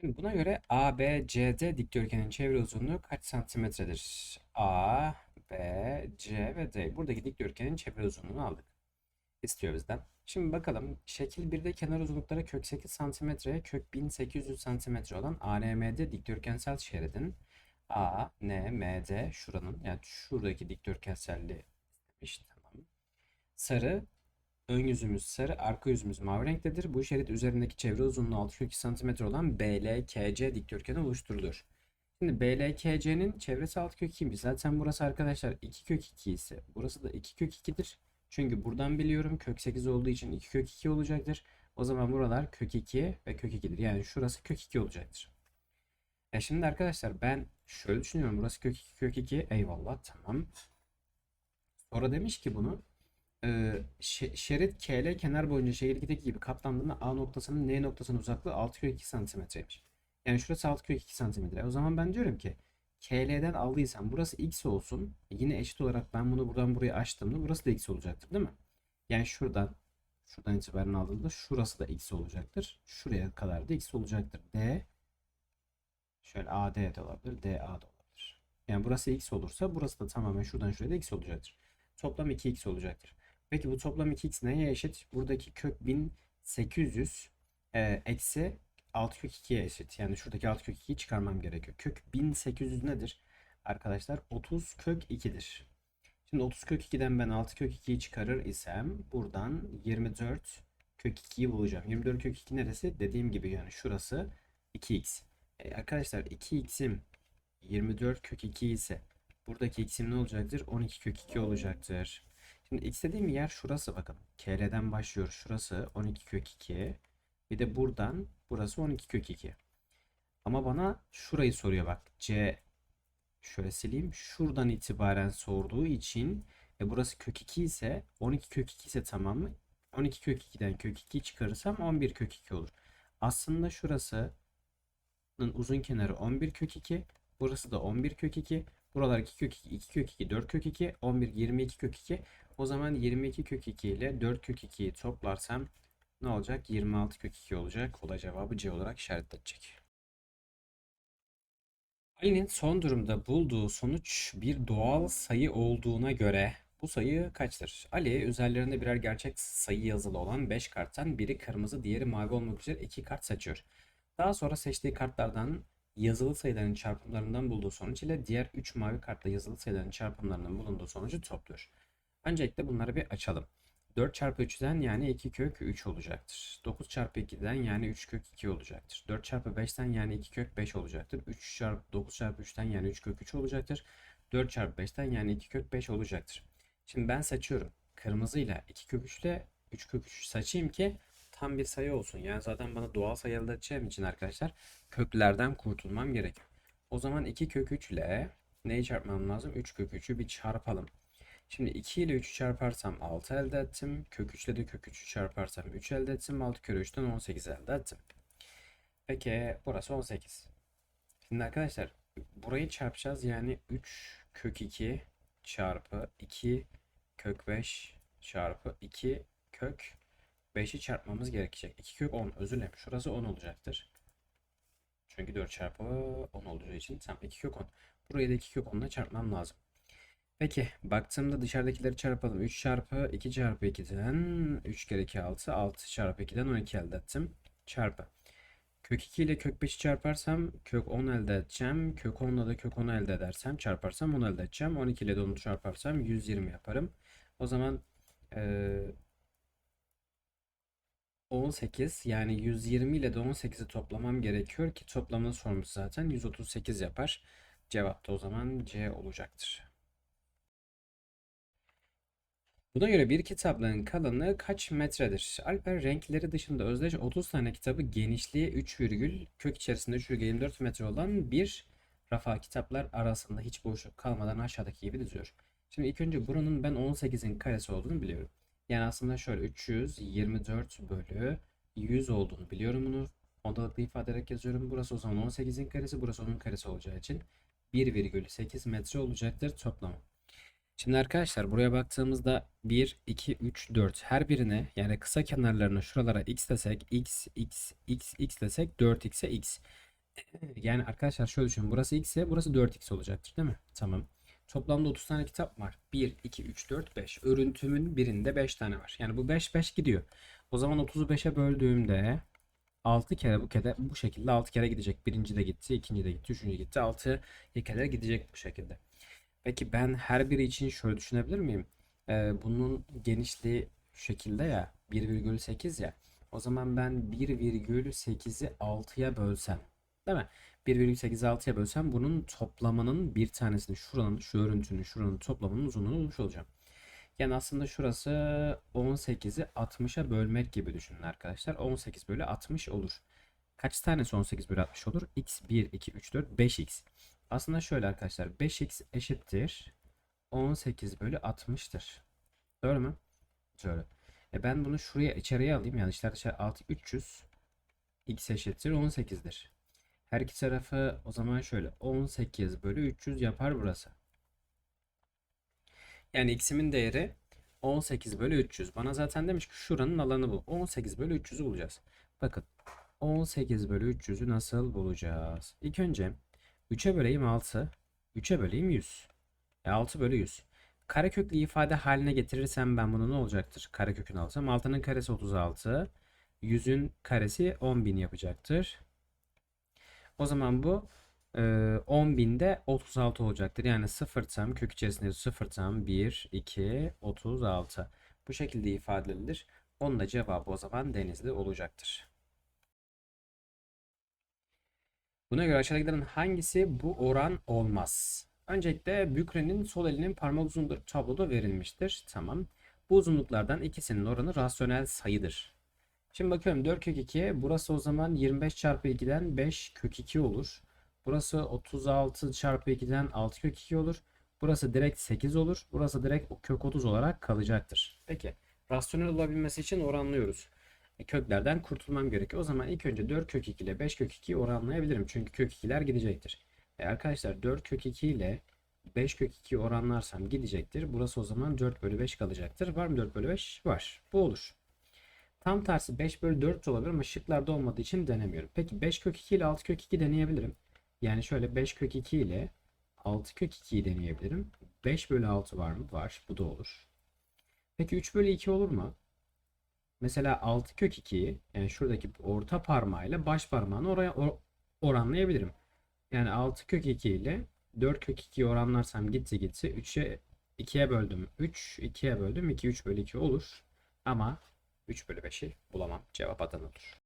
Şimdi buna göre ABCD dikdörtgenin çevre uzunluğu kaç santimetredir? A, B, C ve D. Buradaki dikdörtgenin çevre uzunluğunu aldık. İstiyor bizden. Şimdi bakalım şekil 1'de kenar uzunlukları kök 8 santimetre, kök 1800 santimetre olan ANMD dikdörtgensel şeridin A, N, M, D şuranın yani şuradaki dikdörtgenselliği istemiş. Tamam. Sarı Ön yüzümüz sarı, arka yüzümüz mavi renktedir. Bu şerit üzerindeki çevre uzunluğu 6,2 cm olan BLKC dikdörtgeni oluşturulur. Şimdi BLKC'nin çevresi 6 kök 2'ymiş. Zaten burası arkadaşlar 2 kök 2 ise burası da 2 kök 2'dir. Çünkü buradan biliyorum kök 8 olduğu için 2 kök 2 olacaktır. O zaman buralar kök 2 ve kök 2'dir. Yani şurası kök 2 olacaktır. E şimdi arkadaşlar ben şöyle düşünüyorum. Burası kök 2 kök 2. Eyvallah tamam. Sonra demiş ki bunu ee, şe- şerit KL kenar boyunca şekildeki gibi katlandığında A noktasının N noktasının uzaklığı 6 kök 2 santimetreymiş. Yani şurası 6 kök 2 santimetre. O zaman ben diyorum ki KL'den aldıysam burası X olsun. Yine eşit olarak ben bunu buradan buraya açtığımda burası da X olacaktır değil mi? Yani şuradan şuradan itibaren aldığımda şurası da X olacaktır. Şuraya kadar da X olacaktır. D şöyle AD de olabilir. DA da olabilir. Yani burası X olursa burası da tamamen şuradan şuraya da X olacaktır. Toplam 2X olacaktır. Peki bu toplam 2x neye eşit? Buradaki kök 1800 e, eksi 6 kök 2'ye eşit. Yani şuradaki 6 kök 2'yi çıkarmam gerekiyor. Kök 1800 nedir? Arkadaşlar 30 kök 2'dir. Şimdi 30 kök 2'den ben 6 kök 2'yi çıkarır isem buradan 24 kök 2'yi bulacağım. 24 kök 2 neresi? Dediğim gibi yani şurası 2x. E, arkadaşlar 2x'im 24 kök 2 ise buradaki x'im ne olacaktır? 12 kök 2 olacaktır. Şimdi x dediğim yer şurası bakın. KL'den başlıyor. Şurası 12 kök 2. Bir de buradan burası 12 kök 2. Ama bana şurayı soruyor bak. C şöyle sileyim. Şuradan itibaren sorduğu için e burası kök 2 ise 12 kök 2 ise tamam mı? 12 kök 2'den kök 2 çıkarırsam 11 kök 2 olur. Aslında şurasının uzun kenarı 11 kök 2. Burası da 11 kök 2. Buralar 2 kök 2, 2 kök 2, 4 kök 2, 11, 22 kök 2. O zaman 22 kök 2 ile 4 kök 2'yi toplarsam ne olacak? 26 kök 2 olacak. O da cevabı C olarak işaretlenecek. Ali'nin son durumda bulduğu sonuç bir doğal sayı olduğuna göre bu sayı kaçtır? Ali üzerlerinde birer gerçek sayı yazılı olan 5 karttan biri kırmızı diğeri mavi olmak üzere 2 kart seçiyor. Daha sonra seçtiği kartlardan yazılı sayıların çarpımlarından bulduğu sonuç ile diğer 3 mavi kartla yazılı sayıların çarpımlarının bulunduğu sonucu topluyor. Öncelikle bunları bir açalım. 4 çarpı 3'den yani 2 kök 3 olacaktır. 9 çarpı 2'den yani 3 kök 2 olacaktır. 4 çarpı 5'ten yani 2 kök 5 olacaktır. 3 çarpı 9 çarpı 3'ten yani 3 kök 3 olacaktır. 4 çarpı 5'ten yani 2 kök 5 olacaktır. Şimdi ben seçiyorum. Kırmızıyla 2 kök 3 ile 3 kök 3 seçeyim ki tam bir sayı olsun. Yani zaten bana doğal sayı elde için arkadaşlar köklerden kurtulmam gerek. O zaman 2 kök 3 ile neyi çarpmam lazım? 3 kök 3'ü bir çarpalım. Şimdi 2 ile 3'ü çarparsam 6 elde ettim. Kök 3 ile de kök 3'ü çarparsam 3 elde ettim. 6 kere 3'ten 18 elde ettim. Peki burası 18. Şimdi arkadaşlar burayı çarpacağız. Yani 3 kök 2 çarpı 2 kök 5 çarpı 2 kök 5'i çarpmamız gerekecek. 2 kök 10 özür dilerim. Şurası 10 olacaktır. Çünkü 4 çarpı 10 olacağı için tam 2 kök 10. Burayı da 2 kök 10 ile çarpmam lazım. Peki baktığımda dışarıdakileri çarpalım. 3 çarpı 2 çarpı 2'den 3 kere 2 6. 6 çarpı 2'den 12 elde ettim. Çarpı. Kök 2 ile kök 5'i çarparsam kök 10 elde edeceğim. Kök 10 ile de kök 10 elde edersem çarparsam 10 elde edeceğim. 12 ile de onu çarparsam 120 yaparım. O zaman ee, 18 yani 120 ile de 18'i toplamam gerekiyor ki toplamını sormuş zaten 138 yapar. Cevap da o zaman C olacaktır. Buna göre bir kitaplığın kalınlığı kaç metredir? Alper renkleri dışında özdeş 30 tane kitabı genişliği 3 virgül kök içerisinde 3,24 metre olan bir rafa kitaplar arasında hiç boşluk kalmadan aşağıdaki gibi diziyor. Şimdi ilk önce buranın ben 18'in karesi olduğunu biliyorum. Yani aslında şöyle 324 bölü 100 olduğunu biliyorum bunu. Ondalıklı ifade ederek yazıyorum. Burası o zaman 18'in karesi, burası onun karesi olacağı için 1,8 metre olacaktır toplamı. Şimdi arkadaşlar buraya baktığımızda 1, 2, 3, 4 her birine yani kısa kenarlarına şuralara x desek x, x, x, x desek 4x'e x. Yani arkadaşlar şöyle düşünün. Burası x ise burası 4x olacaktır değil mi? Tamam. Toplamda 30 tane kitap var. 1, 2, 3, 4, 5. Örüntümün birinde 5 tane var. Yani bu 5, 5 gidiyor. O zaman 30'u 5'e böldüğümde 6 kere bu kere bu şekilde 6 kere gidecek. Birinci de gitti, ikinci de gitti, üçüncü gitti. 6 kere gidecek bu şekilde. Peki ben her biri için şöyle düşünebilir miyim? Ee, bunun genişliği şu şekilde ya 1,8 ya. O zaman ben 1,8'i 6'ya bölsem değil mi? 1,8'i 6'ya bölsem bunun toplamının bir tanesini şuranın şu örüntünün şuranın toplamının uzunluğunu bulmuş olacağım. Yani aslında şurası 18'i 60'a bölmek gibi düşünün arkadaşlar. 18 bölü 60 olur. Kaç tanesi 18 bölü 60 olur? x 1, 2, 3, 4, 5x. Aslında şöyle arkadaşlar 5x eşittir 18 bölü 60'tır. Doğru mu? Doğru. E ben bunu şuraya içeriye alayım. Yani içler dışarı 6 300 x eşittir 18'dir. Her iki tarafı o zaman şöyle 18 bölü 300 yapar burası. Yani x'imin değeri 18 bölü 300. Bana zaten demiş ki şuranın alanı bu. 18 bölü 300'ü bulacağız. Bakın 18 bölü 300'ü nasıl bulacağız? İlk önce 3'e böleyim 6. 3'e böleyim 100. E 6 bölü 100. Kareköklü ifade haline getirirsem ben bunu ne olacaktır? Karekökünü alsam 6'nın karesi 36. 100'ün karesi 10.000 yapacaktır. O zaman bu e, 10.000'de 36 olacaktır. Yani 0 tam kök içerisinde 0 tam 1, 2, 36. Bu şekilde ifade edilir. Onun da cevabı o zaman denizli olacaktır. Buna göre aşağıdakilerin hangisi bu oran olmaz? Öncelikle Bükre'nin sol elinin parmak uzunluğu tabloda verilmiştir. Tamam. Bu uzunluklardan ikisinin oranı rasyonel sayıdır. Şimdi bakıyorum 4 kök 2. Burası o zaman 25 çarpı 2'den 5 kök 2 olur. Burası 36 çarpı 2'den 6 kök 2 olur. Burası direkt 8 olur. Burası direkt kök 30 olarak kalacaktır. Peki. Rasyonel olabilmesi için oranlıyoruz. E, köklerden kurtulmam gerekiyor. O zaman ilk önce 4 kök 2 ile 5 kök 2'yi oranlayabilirim. Çünkü kök 2'ler gidecektir. E arkadaşlar 4 kök 2 ile 5 kök 2'yi oranlarsam gidecektir. Burası o zaman 4 bölü 5 kalacaktır. Var mı 4 bölü 5? Var. Bu olur. Tam tersi 5 bölü 4 de olabilir ama şıklarda olmadığı için denemiyorum. Peki 5 kök 2 ile 6 kök 2 deneyebilirim. Yani şöyle 5 kök 2 ile 6 kök 2'yi deneyebilirim. 5 bölü 6 var mı? Var. Bu da olur. Peki 3 bölü 2 olur mu? Mesela 6 kök 2'yi yani şuradaki orta parmağıyla baş parmağını oraya or- oranlayabilirim. Yani 6 kök 2 ile 4 kök 2'yi oranlarsam gitti gitti 3'e 2'ye böldüm 3 2'ye böldüm 2 3 bölü 2 olur. Ama 3 bölü 5'i bulamam. Cevap Adana olur.